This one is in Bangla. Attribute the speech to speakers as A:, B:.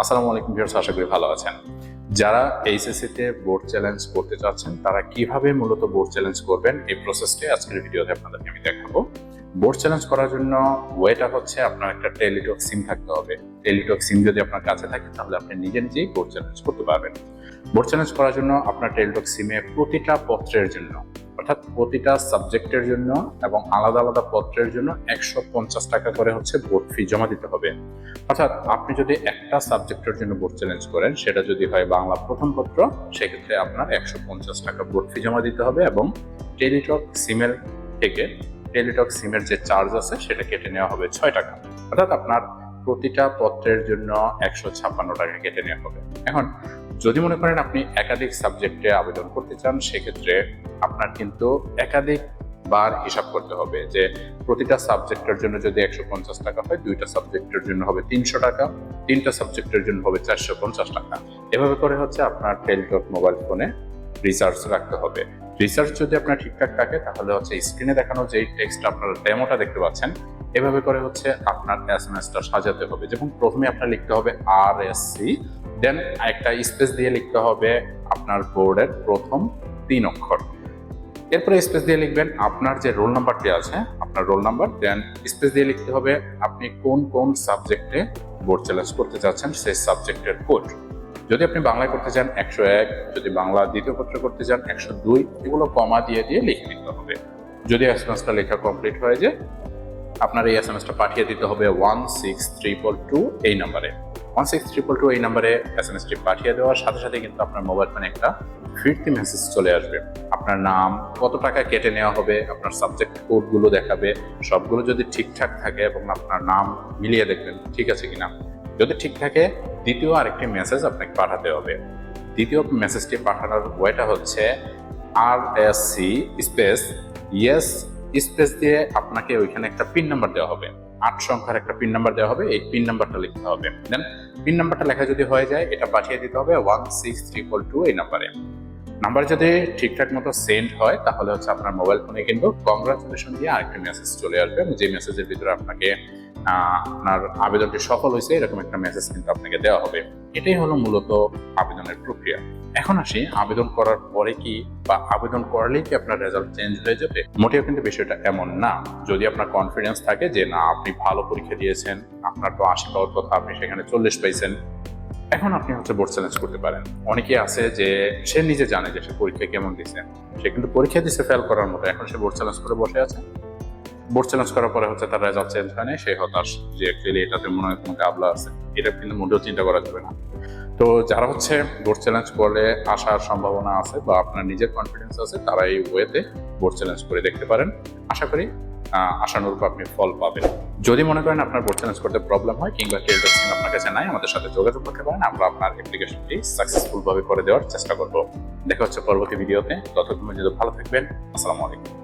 A: আসসালামু আলাইকুম ভিউয়ার্স, আশা করি ভালো আছেন। যারা এইচএসসি তে বোর্ড চ্যালেঞ্জ করতে চাচ্ছেন, তারা কীভাবে মূলত বোর্ড চ্যালেঞ্জ করবেন? এই প্রসেসটি আজকের ভিডিওতে আপনাদেরকে আমি দেখাবো। বোর্ড চ্যালেঞ্জ করার জন্য ওয়েটা হচ্ছে আপনার একটা টেলিটক সিম থাকতে হবে। টেলিটক সিম যদি আপনার কাছে থাকে, তাহলে আপনি নিজে নিজেই বোর্ড চ্যালেঞ্জ করতে পারবেন। বোর্ড চ্যালেঞ্জ করার জন্য আপনার টেলিটক সিমে প্রতিটা পত্রের জন্য অর্থাৎ প্রতিটা সাবজেক্টের জন্য এবং আলাদা আলাদা পত্রের জন্য একশো পঞ্চাশ টাকা করে হচ্ছে বোর্ড ফি জমা দিতে হবে। অর্থাৎ আপনি যদি একটা সাবজেক্টের জন্য বোর্ড চ্যালেঞ্জ করেন, সেটা যদি হয় বাংলা প্রথম পত্র, সেক্ষেত্রে আপনার একশো পঞ্চাশ টাকা বোর্ড ফি জমা দিতে হবে এবং টেলিটক সিমের থেকে টেলিটক সিমের যে চার্জ আছে, সেটা কেটে নেওয়া হবে ছয় টাকা। অর্থাৎ আপনার প্রতিটা পত্রের জন্য একশো ছাপ্পান্ন টাকা কেটে নেওয়া হবে। এখন যদি মনে করেন আপনি একাধিক সাবজেক্টে আবেদন করতে চান, সেক্ষেত্রে আপনার কিন্তু একাধিক বার হিসাব করতে হবে যে প্রতিটা সাবজেক্টের জন্য যদি একশো পঞ্চাশ টাকা হয়, দুইটা সাবজেক্টের জন্য হবে তিনশো টাকা, তিনটা সাবজেক্টের জন্য হবে চারশো পঞ্চাশ টাকা। এভাবে করে হচ্ছে আপনার টেলিটক মোবাইল ফোনে রিচার্জ রাখতে হবে। রিচার্জ যদি আপনার ঠিকঠাক থাকে, তাহলে হচ্ছে স্ক্রিনে দেখানো যে টেক্সট আপনার ডেমোটা দেখতে পাচ্ছেন এভাবে করে হচ্ছে আপনার এস সাজাতে হবে। যেমন প্রথমে আপনার লিখতে হবে আর এস সি দেন একটা স্পেস দিয়ে লিখতে হবে আপনার বোর্ডের প্রথম তিন অক্ষর। এরপরে স্পেস দিয়ে লিখবেন আপনার যে রোল নাম্বারটি আছে, আপনার রোল নাম্বার দেন স্পেস দিয়ে লিখতে হবে আপনি কোন কোন সাবজেক্টে বোর্ড চ্যালেঞ্জ করতে চাচ্ছেন সেই সাবজেক্টের কোড যদি আপনি বাংলায় করতে চান, একশো এক, যদি বাংলা দ্বিতীয় পত্র করতে চান, একশো দুই, এগুলো কমা দিয়ে দিয়ে লিখে নিতে হবে। যদি এস লেখা কমপ্লিট হয়ে যায় আপনার এই এস এম এসটা পাঠিয়ে দিতে হবে ওয়ান সিক্স ট্রিপল টু এই নাম্বারে ওয়ান সিক্স ট্রিপল টু এই নাম্বারে এস এম এসটি পাঠিয়ে দেওয়ার সাথে সাথে কিন্তু আপনার মোবাইল ফোনে একটা ফিরতি মেসেজ চলে আসবে। আপনার নাম, কত টাকা কেটে নেওয়া হবে, আপনার সাবজেক্ট কোডগুলো দেখাবে, সবগুলো যদি ঠিকঠাক থাকে এবং আপনার নাম মিলিয়ে দেখবেন, ঠিক আছে কিনা? যদি ঠিক থাকে, দ্বিতীয় আরেকটি মেসেজ আপনাকে পাঠাতে হবে। দ্বিতীয় মেসেজটি পাঠানোর ওয়েটা হচ্ছে R S C space yes space দিয়ে আপনাকে ওইখানে একটা পিন নাম্বার দেওয়া হবে। আট সংখ্যার একটা পিন নাম্বার দেওয়া হবে, এই পিন নাম্বারটা লিখতে হবে। দেন পিন নাম্বারটা লেখা যদি হয়ে যায়, এটা পাঠিয়ে দিতে হবে one six three four two এই নাম্বারে নাম্বার যদি ঠিকঠাক মতো সেন্ড হয়, তাহলে হচ্ছে আপনার মোবাইল ফোনে কিন্তু কংগ্রাচুলেশন দিয়ে আরেকটা মেসেজ চলে আসবে যে মেসেজের ভিতরে আপনাকে আপনার আবেদনটি সফল হয়েছে, এরকম একটা মেসেজ কিন্তু আপনাকে দেওয়া হবে। এটাই হলো মূলত আবেদনের প্রক্রিয়া। এখন আসি, আবেদন করার পরে কি বা আবেদন করলেই কি আপনার রেজাল্ট চেঞ্জ হয়ে যাবে? মোটেও কিন্তু বিষয়টা এমন না। যদি আপনার কনফিডেন্স থাকে যে, না, আপনি ভালো পরীক্ষা দিয়েছেন, আপনার তো আশি পাওয়ার কথা, আপনি সেখানে চল্লিশ পাইছেন। এখন আপনি হচ্ছে বোর্ড চ্যালেঞ্জ করতে পারেন। অনেকে আছে যে, সে নিজে জানে যে, সে পরীক্ষা কেমন দিছে সে কিন্তু পরীক্ষা দিছে ফেল করার মতো। এখন সে বোর্ড চ্যালেঞ্জ করে বসে আছে। বোর্ড চ্যালেঞ্জ করার পরে হচ্ছে তার রেজাল্ট চেঞ্জ হয় না সে হতাশ যে অ্যাকচুয়ালি এটাতে মনে হয় কোনো গাবলা আছে। এটা কিন্তু মোটেও চিন্তা করা যাবে না। তো যারা হচ্ছে বোর্ড চ্যালেঞ্জ করলে আসার সম্ভাবনা আছে বা আপনার নিজের কনফিডেন্স আছে, তারা এই ওয়েতে বোর্ড চ্যালেঞ্জ করে দেখতে পারেন। আশা করি আশানুরূপ আপনি ফল পাবেন। যদি মনে করেন আপনার বোর্ড চ্যালেঞ্জ করতে প্রবলেম হয় কিংবা টেলটক সিম আপনার কাছে নাই, আমাদের সাথে যোগাযোগ করতে পারেন। আমরা আপনার অ্যাপ্লিকেশনটি সাকসেসফুলভাবে করে দেওয়ার চেষ্টা করব। দেখা হচ্ছে পরবর্তী ভিডিওতে ততক্ষণ পর্যন্ত ভালো থাকবেন। আসসালামু আলাইকুম।